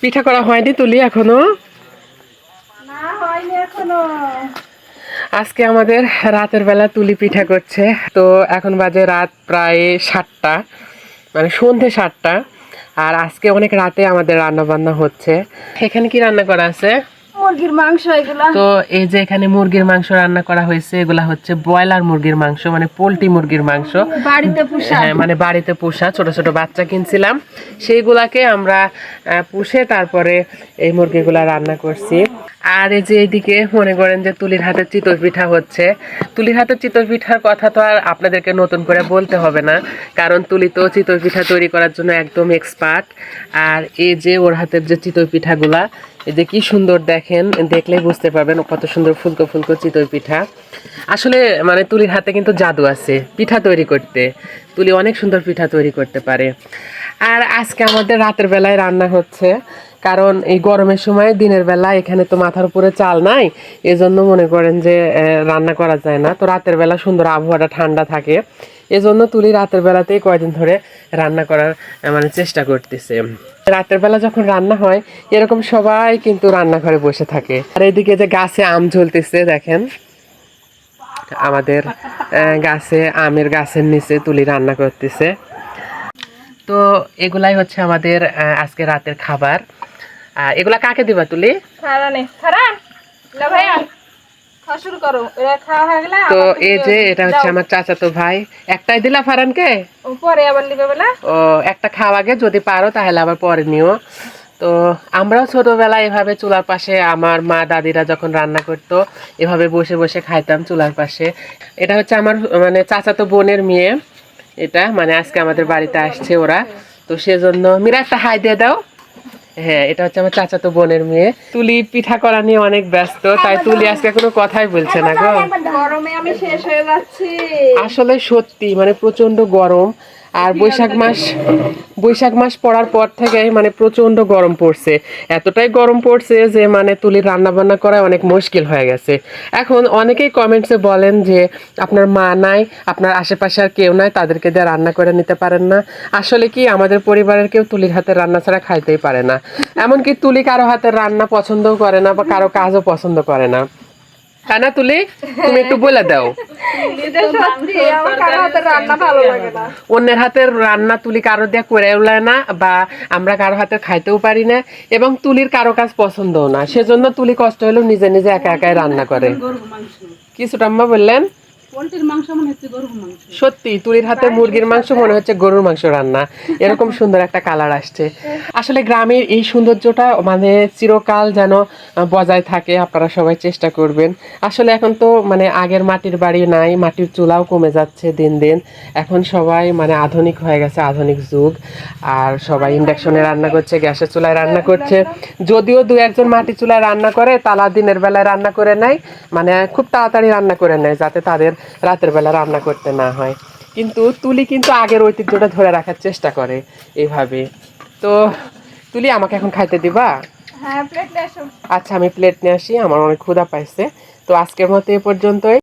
পিঠা করা হয়নি তুলি এখনও? আজকে আমাদের রাতের বেলা তুলি পিঠা করছে। তো এখন বাজে রাত প্রায় সাতটা মানে সন্ধে সাতটা। আর আজকে অনেক রাতে আমাদের রান্না বান্না হচ্ছে। এখানে কি রান্না করা আছে? মুরগির মাংস এগুলা? তো এই যে এখানে মুরগির মাংস রান্না করা হয়েছে এগুলা হচ্ছে ব্রয়লার মুরগির মাংস মানে পোলট্রি মুরগির মাংস। বাড়িতে পুষা? হ্যাঁ মানে বাড়িতে পোষা ছোট ছোট বাচ্চা কিনছিলাম। সেইগুলাকে আমরা পুষে তারপরে এই মুরগিগুলা রান্না করছি। আর এই যে এইদিকে মনে করেন যে তুলির হাতে চিতই পিঠা হচ্ছে। তুলির হাতে চিতই পিঠার কথা তো আর আপনাদেরকে নতুন করে বলতে হবে না, কারণ তুলি তো চিতই পিঠা তৈরি করার জন্য একদম এক্সপার্ট আর এই যে ওর হাতের যে চিতই পিঠাগুলা এই যে কি সুন্দর দেখেন, দেখলেই বুঝতে পারবেন কত সুন্দর ফুলকো ফুলকো চিতই পিঠা আসলে মানে তুলির হাতে কিন্তু জাদু আছে, পিঠা তৈরি করতে। তুলি অনেক সুন্দর পিঠা তৈরি করতে পারে। আর আজকে আমাদের রাতের বেলায় রান্না হচ্ছে কারণ এই গরমের সময় দিনের বেলা এখানে তো মাথার উপরে চাল নাই, এজন্য মনে করেন যে রান্না করা যায় না। তো রাতের বেলা সুন্দর আবহাওয়াটা ঠান্ডা থাকে। এজন্য তুলি রাতের বেলাতেই কয়দিন ধরে রান্না করার মানে চেষ্টা করতেছে। রাতের বেলা যখন রান্না হয়, এরকম সবাই কিন্তু রান্নাঘরে বসে থাকে। আর এদিকে যে গাছে আম ঝুলতেছে, দেখেন। আমাদের গাছে, আমের গাছের নিচে তুলি রান্না করতেছে। তো এগুলাই হচ্ছে আমাদের আজকে রাতের খাবার। আহ, এগুলা কাকে দিবা তুলি? তো এই যে এটা হচ্ছে আমার চাচাতো ভাই। একটাই দিলা ফারানকে? পরে আবার ও একটা খাওয়া আগে যদি পারো তাহলে আবার পরে নিও। তো আমরাও ছোটবেলায় এভাবে চুলার পাশে আমার মা দাদিরা যখন রান্না করতো এভাবে বসে বসে খাইতাম চুলার পাশে। এটা হচ্ছে আমার মানে চাচাতো বোনের মেয়ে। এটা মানে আজকে আমাদের বাড়িতে আসছে ওরা। তো সেজন্য মিরা একটা হাই দিয়ে দাও। হ্যাঁ এটা হচ্ছে আমার চাচাতো বোনের মেয়ে। তুলি পিঠা করা নিয়ে অনেক ব্যস্ত তাই তুলি আজকে কোনো কথাই বলছে না গো। গরমে আমি শেষ হয়ে যাচ্ছি। আসলে সত্যি মানে প্রচণ্ড গরম। আর বৈশাখ মাস বৈশাখ মাস পড়ার পর থেকে মানে প্রচণ্ড গরম পড়ছে। এতটাই গরম পড়ছে যে মানে তুলির রান্না বান্না করা অনেক মুশকিল হয়ে গেছে। এখন অনেকেই কমেন্টসে বলেন যে, আপনার মা নাই, আপনার আশেপাশে আর কেউ নাই, তাদেরকে দিয়ে রান্না করে নিতে পারেন না। আসলে কি, আমাদের পরিবারের কেউ তুলির হাতের রান্না ছাড়া খাইতেই পারে না। এমনকি তুলি কারও হাতের রান্না পছন্দও করে না বা কারও কাজও পছন্দ করে না। তাই তুলে তুমি একটু বলে দাও। অন্যের হাতের রান্না তুলি কারও দিয়ে করে উলায় না বা আমরা কারও হাতে খাইতেও পারি না এবং তুলির কারও কাজ পছন্দও না। সেজন্য তুলি কষ্ট হলেও নিজে নিজে একা একাই রান্না করে। কিছুটা আম্মা বললেন? পোলট্রির মাংস মনে হচ্ছে গরুর মাংস। সত্যি তুলির হাতে মুরগির মাংস মনে হচ্ছে গরুর মাংস রান্না। এরকম সুন্দর একটা কালার আসছে। আসলে গ্রামের এই সৌন্দর্যটা মানে চিরকাল যেন বজায় থাকে আপনারা সবাই চেষ্টা করবেন। আসলে এখন তো মানে আগের মাটির বাড়ি নাই মাটির চুলাও কমে যাচ্ছে দিন দিন। এখন সবাই মানে আধুনিক হয়ে গেছে আধুনিক যুগ। আর সবাই ইন্ডাকশনে রান্না করছে গ্যাসের চুলায় রান্না করছে। যদিও দু একজন মাটি চুলায় রান্না করে তালা দিনের বেলায় রান্না করে নেয় মানে খুব তাড়াতাড়ি রান্না করে নেয় যাতে তাদের রাতের বেলা রান্না করতে না হয়। কিন্তু তুলি কিন্তু আগের ঐতিহ্যটা ধরে রাখার চেষ্টা করে এইভাবে তো তুলি আমাকে এখন খাইতে দিবা? হ্যাঁ আচ্ছা আমি প্লেট নিয়ে আসি আমার অনেক ক্ষুধা পাইছে। তো আজকের মতো এ পর্যন্তই।